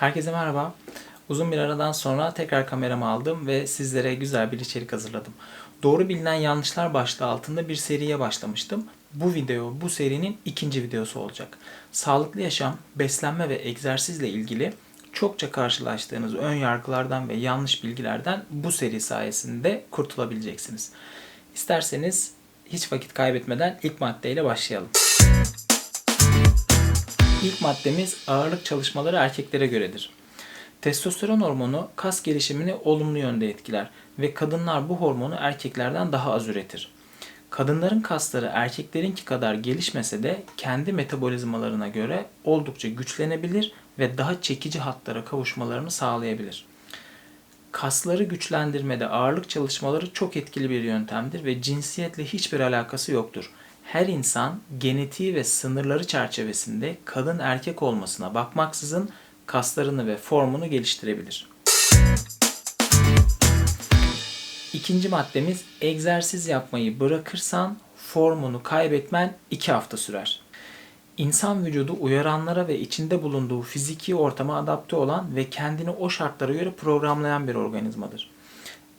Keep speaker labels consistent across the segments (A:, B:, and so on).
A: Herkese merhaba. Uzun bir aradan sonra tekrar kameramı aldım ve sizlere güzel bir içerik hazırladım. Doğru bilinen yanlışlar başlığı altında bir seriye başlamıştım. Bu video bu serinin ikinci videosu olacak. Sağlıklı yaşam, beslenme ve egzersizle ilgili çokça karşılaştığınız ön yargılardan ve yanlış bilgilerden bu seri sayesinde kurtulabileceksiniz. İsterseniz hiç vakit kaybetmeden ilk maddeyle başlayalım. İlk maddemiz ağırlık çalışmaları erkeklere göredir. Testosteron hormonu kas gelişimini olumlu yönde etkiler ve kadınlar bu hormonu erkeklerden daha az üretir. Kadınların kasları erkeklerinki kadar gelişmese de kendi metabolizmalarına göre oldukça güçlenebilir ve daha çekici hatlara kavuşmalarını sağlayabilir. Kasları güçlendirmede ağırlık çalışmaları çok etkili bir yöntemdir ve cinsiyetle hiçbir alakası yoktur. Her insan genetiği ve sınırları çerçevesinde kadın erkek olmasına bakmaksızın kaslarını ve formunu geliştirebilir. İkinci maddemiz egzersiz yapmayı bırakırsan formunu kaybetmen 2 hafta sürer. İnsan vücudu uyaranlara ve içinde bulunduğu fiziki ortama adapte olan ve kendini o şartlara göre programlayan bir organizmadır.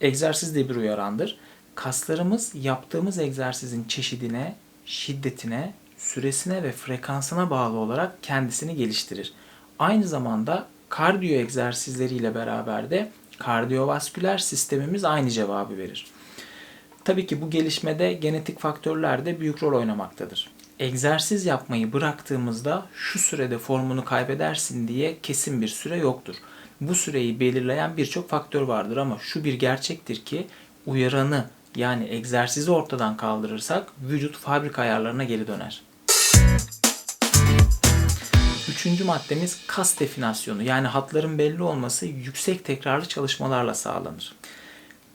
A: Egzersiz de bir uyarandır. Kaslarımız yaptığımız egzersizin çeşidine, şiddetine, süresine ve frekansına bağlı olarak kendisini geliştirir. Aynı zamanda kardiyo egzersizleriyle beraber de kardiyovasküler sistemimiz aynı cevabı verir. Tabii ki bu gelişmede genetik faktörler de büyük rol oynamaktadır. Egzersiz yapmayı bıraktığımızda şu sürede formunu kaybedersin diye kesin bir süre yoktur. Bu süreyi belirleyen birçok faktör vardır ama şu bir gerçektir ki uyaranı yani egzersizi ortadan kaldırırsak vücut fabrika ayarlarına geri döner. Üçüncü maddemiz kas definasyonu yani hatların belli olması yüksek tekrarlı çalışmalarla sağlanır.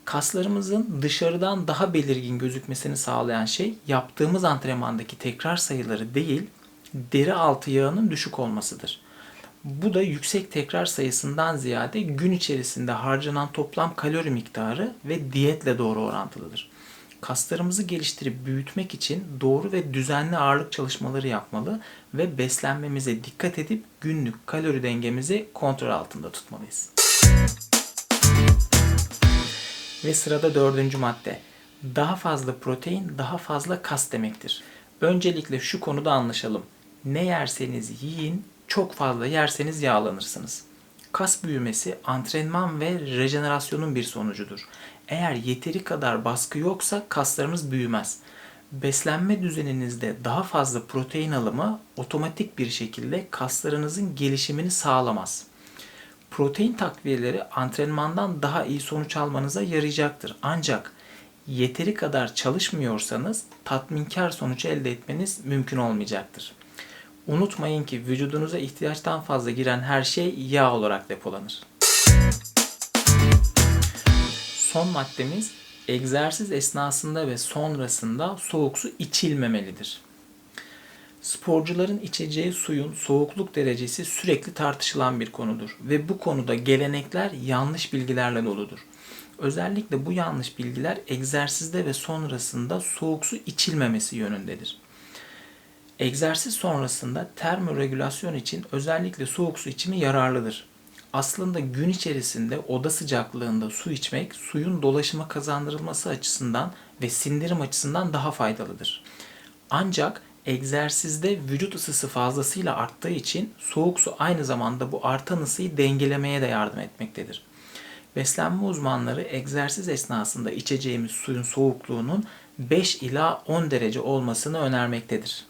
A: Kaslarımızın dışarıdan daha belirgin gözükmesini sağlayan şey yaptığımız antrenmandaki tekrar sayıları değil, deri altı yağının düşük olmasıdır. Bu da yüksek tekrar sayısından ziyade gün içerisinde harcanan toplam kalori miktarı ve diyetle doğru orantılıdır. Kaslarımızı geliştirip büyütmek için doğru ve düzenli ağırlık çalışmaları yapmalı ve beslenmemize dikkat edip günlük kalori dengemizi kontrol altında tutmalıyız. Ve sırada dördüncü madde. Daha fazla protein, daha fazla kas demektir. Öncelikle şu konuda anlaşalım. Ne yerseniz yiyin, çok fazla yerseniz yağlanırsınız. Kas büyümesi antrenman ve rejenerasyonun bir sonucudur. Eğer yeteri kadar baskı yoksa kaslarımız büyümez. Beslenme düzeninizde daha fazla protein alımı otomatik bir şekilde kaslarınızın gelişimini sağlamaz. Protein takviyeleri antrenmandan daha iyi sonuç almanıza yarayacaktır. Ancak yeteri kadar çalışmıyorsanız tatminkar sonuç elde etmeniz mümkün olmayacaktır. Unutmayın ki vücudunuza ihtiyaçtan fazla giren her şey yağ olarak depolanır. Son maddemiz egzersiz esnasında ve sonrasında soğuk su içilmemelidir. Sporcuların içeceği suyun soğukluk derecesi sürekli tartışılan bir konudur ve bu konuda gelenekler yanlış bilgilerle doludur. Özellikle bu yanlış bilgiler egzersizde ve sonrasında soğuk su içilmemesi yönündedir. Egzersiz sonrasında termoregülasyon için özellikle soğuk su içimi yararlıdır. Aslında gün içerisinde oda sıcaklığında su içmek suyun dolaşıma kazandırılması açısından ve sindirim açısından daha faydalıdır. Ancak egzersizde vücut ısısı fazlasıyla arttığı için soğuk su aynı zamanda bu artan ısıyı dengelemeye de yardım etmektedir. Beslenme uzmanları egzersiz esnasında içeceğimiz suyun soğukluğunun 5 ila 10 derece olmasını önermektedir.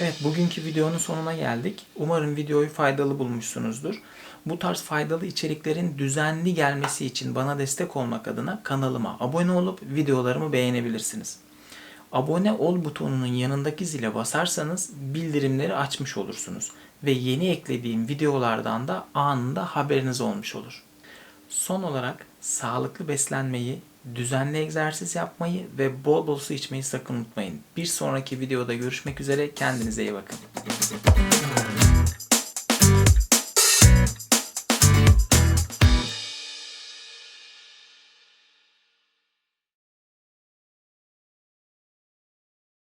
A: Evet bugünkü videonun sonuna geldik. Umarım videoyu faydalı bulmuşsunuzdur. Bu tarz faydalı içeriklerin düzenli gelmesi için bana destek olmak adına kanalıma abone olup videolarımı beğenebilirsiniz. Abone ol butonunun yanındaki zile basarsanız bildirimleri açmış olursunuz ve yeni eklediğim videolardan da anında haberiniz olmuş olur. Son olarak sağlıklı beslenmeyi, düzenli egzersiz yapmayı ve bol bol su içmeyi sakın unutmayın. Bir sonraki videoda görüşmek üzere. Kendinize iyi bakın.